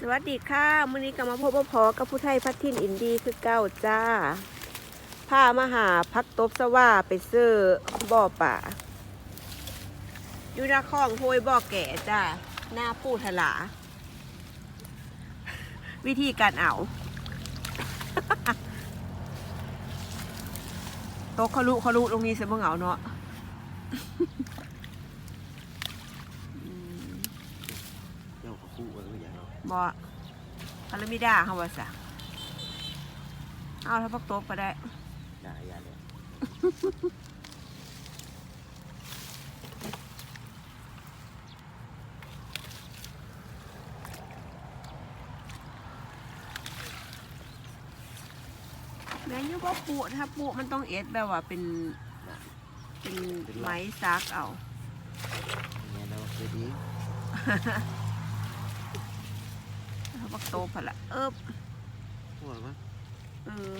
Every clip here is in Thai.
สวัสดีค่ะมื้อนี้ก็มาพบพอกับผู้ไทยพัดทินอินดีคือเก้าจ้าพามาหาพักตบสว่าไปซื้อบ่อป่าอยู่นาคลองโพยบ่อแก่จ้าหน้าปูทลา วิธีการเอาตกขลุขลุตรงนี้เสียบ่เหงาเนาะ คู่กันหรือยังเนาะบอพารามิดาเขาว่าสะเอาถ้าพักโต๊ะก็ได้ได้ยาเลยแม่นอยูบ่ปูถ้าปูมันต้องเอ็ดแบบว่าเป็นเป็นไม้ซักเอา เนี่ยเราคือดี ถ้าพักโต๊ะพะละเอิบหัวมั้งเออ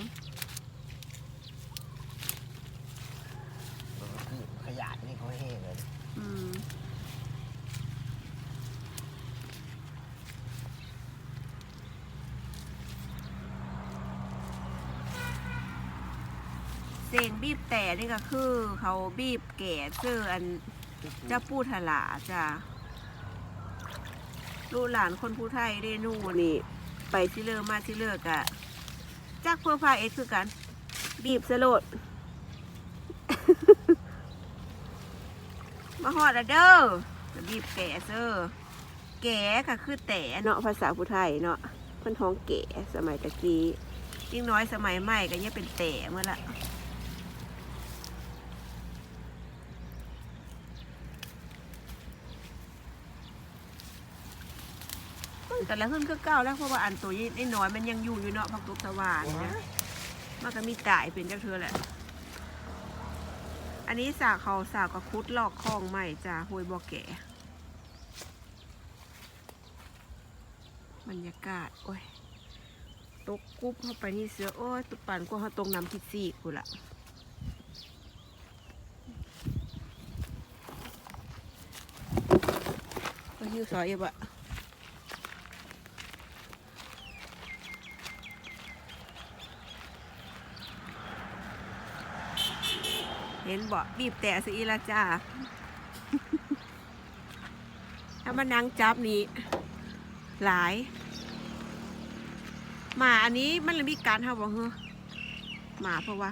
คือขยะนี่เขาเฮ่เลย อืมเสียงบีบแต่นี่ก็คือ เขาบีบแก่เสื้ออันเจ้าปูทลาจ้ะ ลูกหลานคนผู้ไทยได้นู่นี่ ไปที่เลิกมาที่เลิกอะจักเพื่อพาเอ็ดคือกัน บีบสโลด มาหอดอะเด้อบีบแก่เซอร์แก่ก็คือแต่เนาะภาษาผู้ไทยเนาะเพิ่นท้องแก่สมัยตะกี้ยิ่งน้อยสมัยใหม่ก็ยังเป็นแต่เมื่อละ แต่ละขึ้นก็เก้าแล้วเพราะว่าอันตัวนี้ไอ้น้อยมันยังอยู่อยู่เนาะพักตุกสว่านนะมันก็มีตายเป็นเจ้าเธอแหละ อันนี้สากเขาสากกับคุดลอกคลองใหม่จ้าห้วยบ่อแก่บรรยากาศ โอ้ย ตกกุ๊บเข้าไปนี่เสือ โอ้ย ตุกปั่นก็เขาตรงน้ำคิดสี่กูละก็ยื้อซอยเอบอะ เห็นบอกบีบแต่สิอีละจ้า ถ้ามานั่งจับนี่หลายหมาอันนี้มันเลยมีการทำบ่เฮอหมาเพราะว่า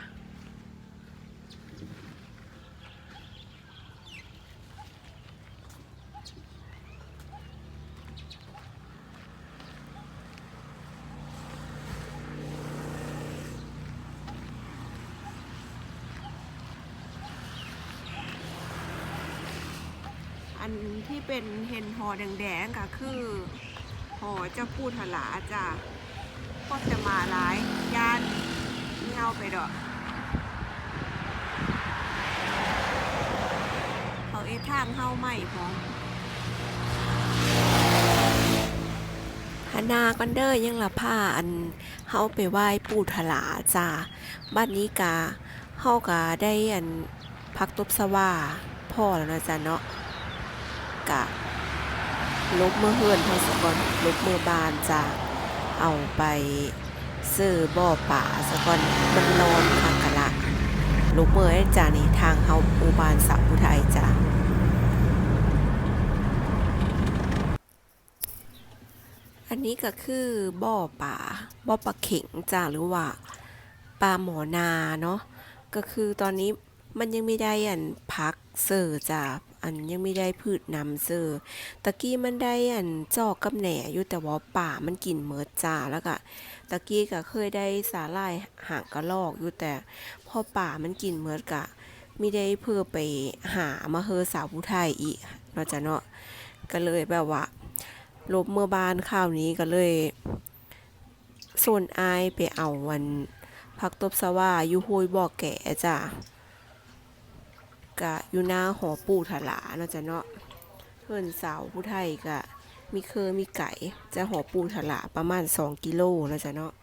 อันที่เป็นเห็นหอแดงๆก็คือหอเจ้าพูดถลาจ้ะก็จะมาหลายย่านเงาไปดอกเขาเอทางเข้าใหม่พอฮานากันเดอร์ยังละผ้าอันเฮาไปไหว้ปู่ถลาจ้าบ้านนี้กาเฮากาได้อันพักตบสว่าพ่อแล้วนะจ๊ะเนาะ กะลบมือเฮือนพอสก่อนลบมือบานจะเอาไปซื้อบ่อป่าสก่อนมันร้อนคักกะละลบมือจ้านี่ทางเฮาปูบานสาวผู้ไทยจ้าอันนี้ก็คือบ่อป่าบ่อปลาเข็งจ้าหรือว่าปลาหมอนาเนาะก็คือตอนนี้มันยังไม่ได้อันพักเซอจ้า อันยังไม่ได้พืชนำเซอตะกี้มันได้อันจอกกับแหน่อยู่แต่ว่าป่ามันกินเมิดจ้าแล้วก็ตะกี้ก็เคยได้สาลายหางกระลอกอยู่แต่พอป่ามันกินเมิดกะไม่ได้เพื่อไปหามาเฮอสาวผู้ไทยอีกเนาะจ้ะเนาะก็เลยแบบว่าลบเมื่อบานข้าวนี้ก็เลยส่วนอายไปเอาวันพักตบสว่าอยู่ห้วยบอกแก่จ้ะ กะอยู่หน้าหอปู่ถลาเนาะจ้ะเนาะเพื่อนสาวผู้ไทยกะ มีเคอมีไก่จะหอปู่ถลาประมาณสองกิโลเนาะจ้ะเนาะ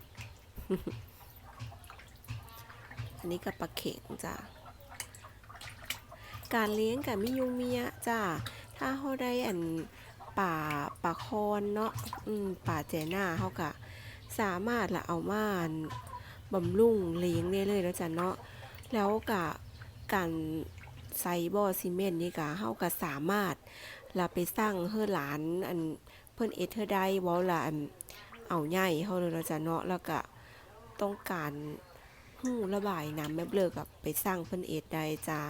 อันนี้กับปลาเข็งจ้ะ การเลี้ยงกับมิยุงมิยจ้ะ ถ้าเขาได้อันป่าป่าคอนเนาะอืมป่าแจน่าเฮาก็สามารถละเอามาบำรุงเลี้ยงได้เลยแล้วจ้ะเนาะ แล้วก็การ ใส่บ่อซีเมนต์นี่ก็เฮาก็สามารถละไปสร้างเฮือหลานอันเพิ่นเอเธอได้เว้าละอันเอาใหญ่เฮาเลยแล้วจ้ะเนาะแล้วก็ต้องการหู้ระบายน้ำแม่เบลอกับไปสร้างเพิ่นเอ็ดได้จ้ะ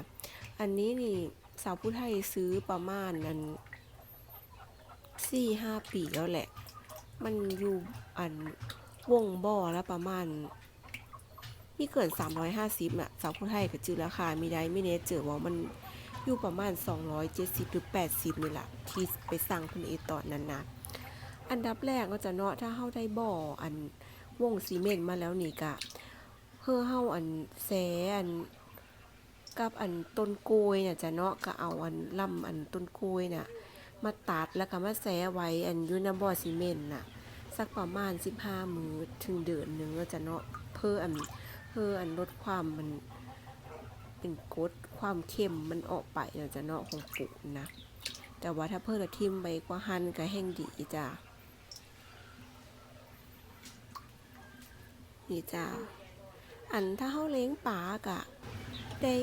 อันนี้นี่สาวผู้ไทยซื้อประมาณอันสี่ห้าปีแล้วแหละ มันอยู่อันวงบ่อแล้วประมาณ นี่เกิน 350อะสาวผู้ไทยก็จือราคามีได้ไม่เนเจอว่ามันอยู่ประมาณ 270 หรือ 80 นี่แหละที่ไปสั่งคุณเอตอนนั้นนะอันดับแรกก็จะเนาะถ้าเฮาได้บ่ออันวงซีเมนต์มาแล้วนี่กะเพื่อเฮาอันแซอันกับอันต้นกล้วยเนี่ยจะเนาะก็เอาอันลำอันต้นกล้วยน่ะมาตัดแล้วก็มาแซะไว้อันยูนาบ่อซีเมนต์น่ะสักประมาณ 15 มือถึงเดือนหนึ่งก็จะเนาะเพื่ออัน เพื่ออันลดความมันเป็นกดความเค็มมันออกไปเนาะจะเนาะของปูนนะแต่ว่าถ้าเพิ่อนทิมไปกว่าหันก็แห้งดีจ้ะนี่จ้ะอันถ้าเฮาเลี้ยงปลากะได้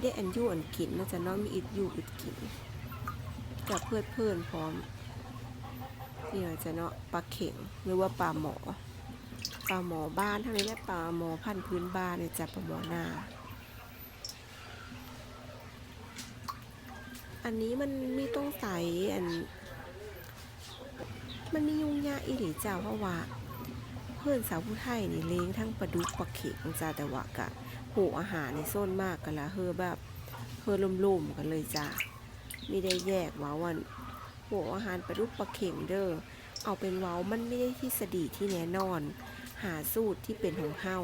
ได้อันยู่อันกินนาะจะเนาะมีอิดอยู่อิดกินกับเพื่อนเพื่อนพร้อมนี่เราจะเนาะปลาเข็งหรือว่าปลาหมอ ปลาหมอบ้านทั้งนี้และปลาหมอพันธุ์พื้นบ้านเนี่ยจะปลาหมอนาอันนี้มันมีต้องใส่อัน มันมียุ่งยากอีหลีจ้าเพราะว่า เพื่อนสาวผู้ไทยนี่เลี้ยงทั้งปลาดุกปลาเข็งจ้าแต่ว่ากะหูอาหารในโซนมากกันละเฮอแบบเฮอลุ่มๆกันเลยจ้าไม่ได้แยกว้าวันหัวอาหารปลาดุกปลาเข่งเด้อเอาเป็นเว้ามันไม่ได้ทฤษฎีที่แน่นอน หาสูตรที่เป็นของเฮา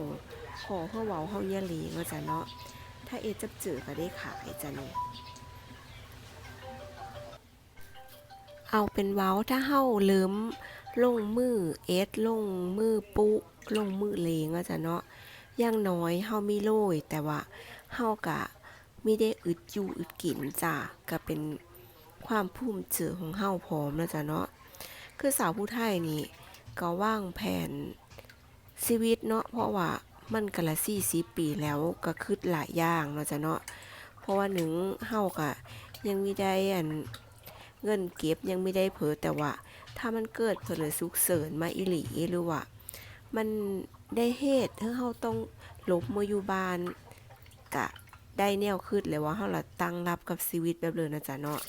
ขอเพื่อเว้าเฮาเนี่ยลงว่าจ้ะเนาะถ้าเอจับเจอก็ได้ขายจ้ะนี่เอาเป็นเว้าถ้าเฮาเลิมลงมือเอสลงมือปุลงมือเลงว่าจ้ะเนาะย่างน้อยเฮามีโรยแต่ว่าเฮากะไม่ได้อึดอยู่อึดกินจ้ะก็เป็นความภูมิใจของเฮาพร้อมแล้วจ้ะเนาะคือสาวผู้ไทยนี่ก็ว่างแผน ชีวิตเนาะเพราะว่ามันกันละ40ปีแล้วก็คิดหลายอย่างเนาะจ้ะเนาะเพราะว่าหนึ่งเฮาก็ยังมีได้อันเงินเก็บยังไม่ได้เผอแต่ว่า ถ้ามันเกิดเผลอสุกเสริญมาอีหลีหรือว่า มันได้เหตุให้เฮาต้องลบมาอยู่บ้านกะได้แนวคืดเลยว่าเฮาละตั้งรับกับชีวิตแบบเลยนะจ๊ะเนาะ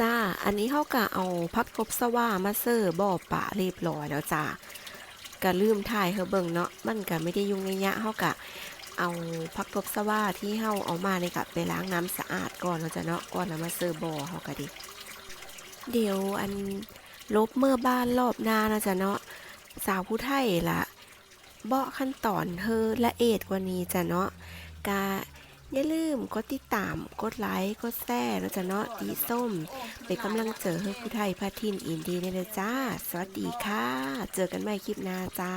จ้า อันนี้เฮาก็เอาพักทบสว่ามาเซอร์บ่อป่าเรียบร้อยแล้วจ้า ก็ลืมถ่ายเฮาเบิ่งเนาะมันก็ไม่ได้ยุ่งยะเฮาก็เอาพักทบสว่าที่เฮาเอามานี่ก็ไปล้างน้ำสะอาดก่อนเนาะจ้ะเนาะก่อนแล้วมาเซอร์บ่อเฮาก็ดิเดี๋ยวอันลบเมื่อบ้านรอบหน้านะจ๊ะเนาะสาวผู้ไทยละเบาะขั้นตอนเธอละเอียดกว่านี้จ้ะเนาะกา อย่าลืมกดติดตาม กดไลค์ กดแชร์แล้วจะเนาะตีส้ม เป็นกำลังเจอให้ผู้ไทยพาทินอินดีในเลยจ้า สวัสดีค่ะ เจอกันใหม่คลิปหน้าจ้า